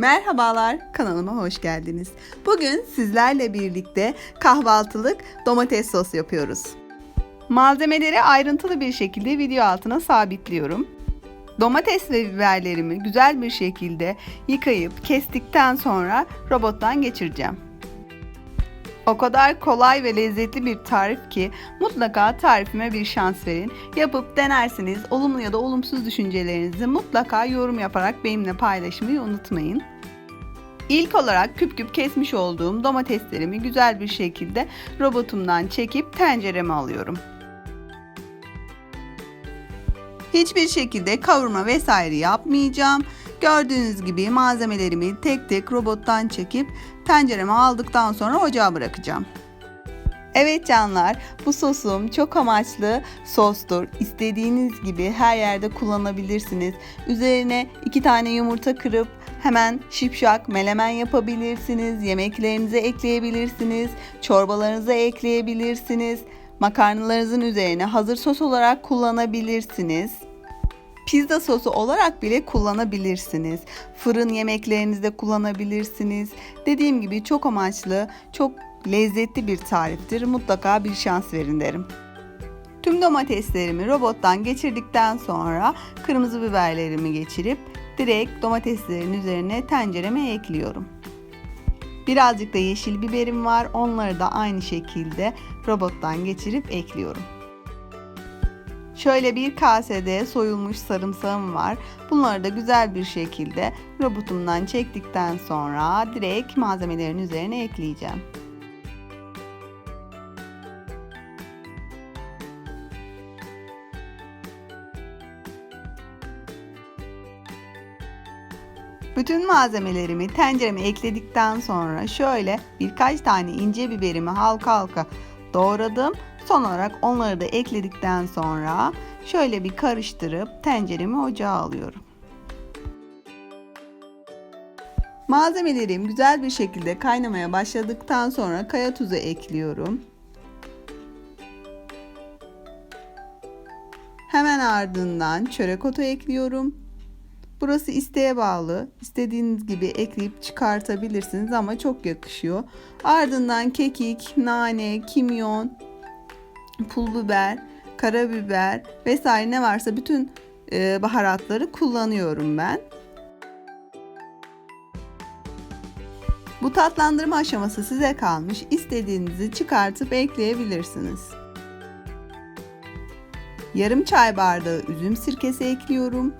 Merhabalar, kanalıma hoş geldiniz. Bugün sizlerle birlikte kahvaltılık domates sos yapıyoruz. Malzemeleri ayrıntılı bir şekilde video altına sabitliyorum. Domates ve biberlerimi güzel bir şekilde yıkayıp kestikten sonra robottan geçireceğim. O kadar kolay ve lezzetli bir tarif ki mutlaka tarifime bir şans verin. Yapıp denersiniz. Olumlu ya da olumsuz düşüncelerinizi mutlaka yorum yaparak benimle paylaşmayı unutmayın. İlk olarak küp küp kesmiş olduğum domateslerimi güzel bir şekilde robotumdan çekip tencereme alıyorum. Hiçbir şekilde kavurma vesaire yapmayacağım. Gördüğünüz gibi malzemelerimi tek tek robottan çekip tencereme aldıktan sonra ocağa bırakacağım. Evet canlar, bu sosum çok amaçlı sostur. İstediğiniz gibi her yerde kullanabilirsiniz. Üzerine iki tane yumurta kırıp hemen şipşak melemen yapabilirsiniz. Yemeklerinize ekleyebilirsiniz. Çorbalarınıza ekleyebilirsiniz. Makarnalarınızın üzerine hazır sos olarak kullanabilirsiniz. Pizza sosu olarak bile kullanabilirsiniz. Fırın yemeklerinizde kullanabilirsiniz. Dediğim gibi çok amaçlı, çok lezzetli bir tariftir. Mutlaka bir şans verin derim. Tüm domateslerimi robottan geçirdikten sonra kırmızı biberlerimi geçirip direkt domateslerin üzerine tencereme ekliyorum. Birazcık da yeşil biberim var. Onları da aynı şekilde robottan geçirip ekliyorum. Şöyle bir kasede soyulmuş sarımsağım var. Bunları da güzel bir şekilde robotumdan çektikten sonra direkt malzemelerin üzerine ekleyeceğim. Bütün malzemelerimi tencereme ekledikten sonra şöyle birkaç tane ince biberimi halka halka doğradım. Son olarak onları da ekledikten sonra şöyle bir karıştırıp tenceremi ocağa alıyorum. Malzemelerim güzel bir şekilde kaynamaya başladıktan sonra kaya tuzu ekliyorum. Hemen ardından çörek otu ekliyorum. Burası isteğe bağlı. İstediğiniz gibi ekleyip çıkartabilirsiniz ama çok yakışıyor. Ardından kekik, nane, kimyon, pul biber, karabiber vesaire ne varsa bütün e, baharatları kullanıyorum ben. Bu tatlandırma aşaması size kalmış. İstediğinizi çıkartıp ekleyebilirsiniz. Yarım çay bardağı üzüm sirkesi ekliyorum.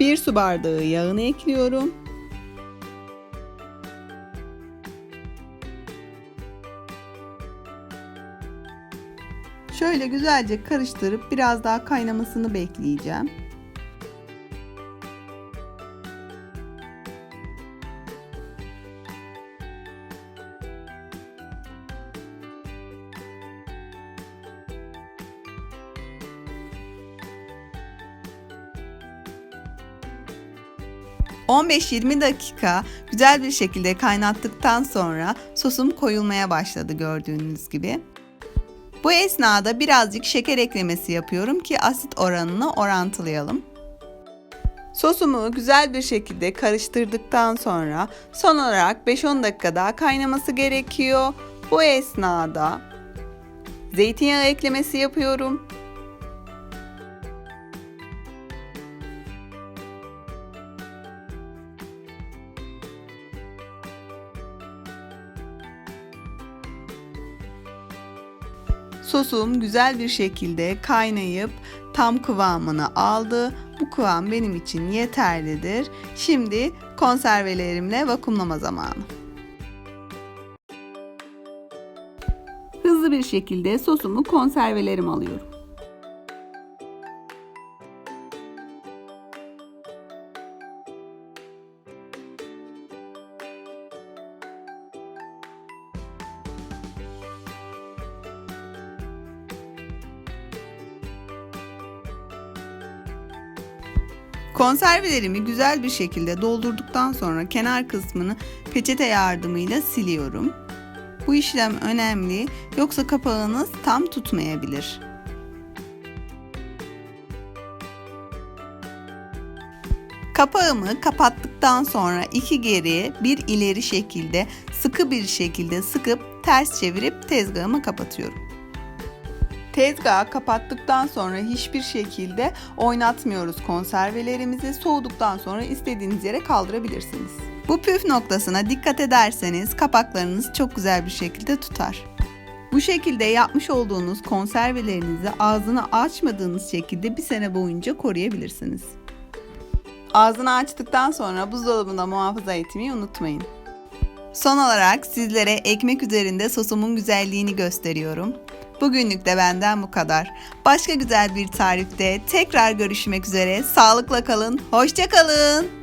1 su bardağı yağını ekliyorum. Şöyle güzelce karıştırıp biraz daha kaynamasını bekleyeceğim. ...15-20 dakika güzel bir şekilde kaynattıktan sonra sosum koyulmaya başladı gördüğünüz gibi. Bu esnada birazcık şeker eklemesi yapıyorum ki asit oranını orantılayalım. Sosumu güzel bir şekilde karıştırdıktan sonra son olarak 5-10 dakika daha kaynaması gerekiyor. Bu esnada zeytinyağı eklemesi yapıyorum. Sosum güzel bir şekilde kaynayıp tam kıvamını aldı. Bu kıvam benim için yeterlidir. Şimdi konservelerimle vakumlama zamanı. Hızlı bir şekilde sosumu konservelerim alıyorum. Konservelerimi güzel bir şekilde doldurduktan sonra kenar kısmını peçete yardımıyla siliyorum. Bu işlem önemli yoksa kapağınız tam tutmayabilir. Kapağımı kapattıktan sonra iki geri bir ileri şekilde sıkı bir şekilde sıkıp ters çevirip tezgahımı kapatıyorum. Tezgahı kapattıktan sonra hiçbir şekilde oynatmıyoruz konservelerimizi. Soğuduktan sonra istediğiniz yere kaldırabilirsiniz. Bu püf noktasına dikkat ederseniz kapaklarınız çok güzel bir şekilde tutar. Bu şekilde yapmış olduğunuz konservelerinizi ağzını açmadığınız şekilde bir sene boyunca koruyabilirsiniz. Ağzını açtıktan sonra buzdolabında muhafaza etmeyi unutmayın. Son olarak sizlere ekmek üzerinde sosumun güzelliğini gösteriyorum. Bugünlük de benden bu kadar. Başka güzel bir tarifte tekrar görüşmek üzere. Sağlıkla kalın, hoşça kalın.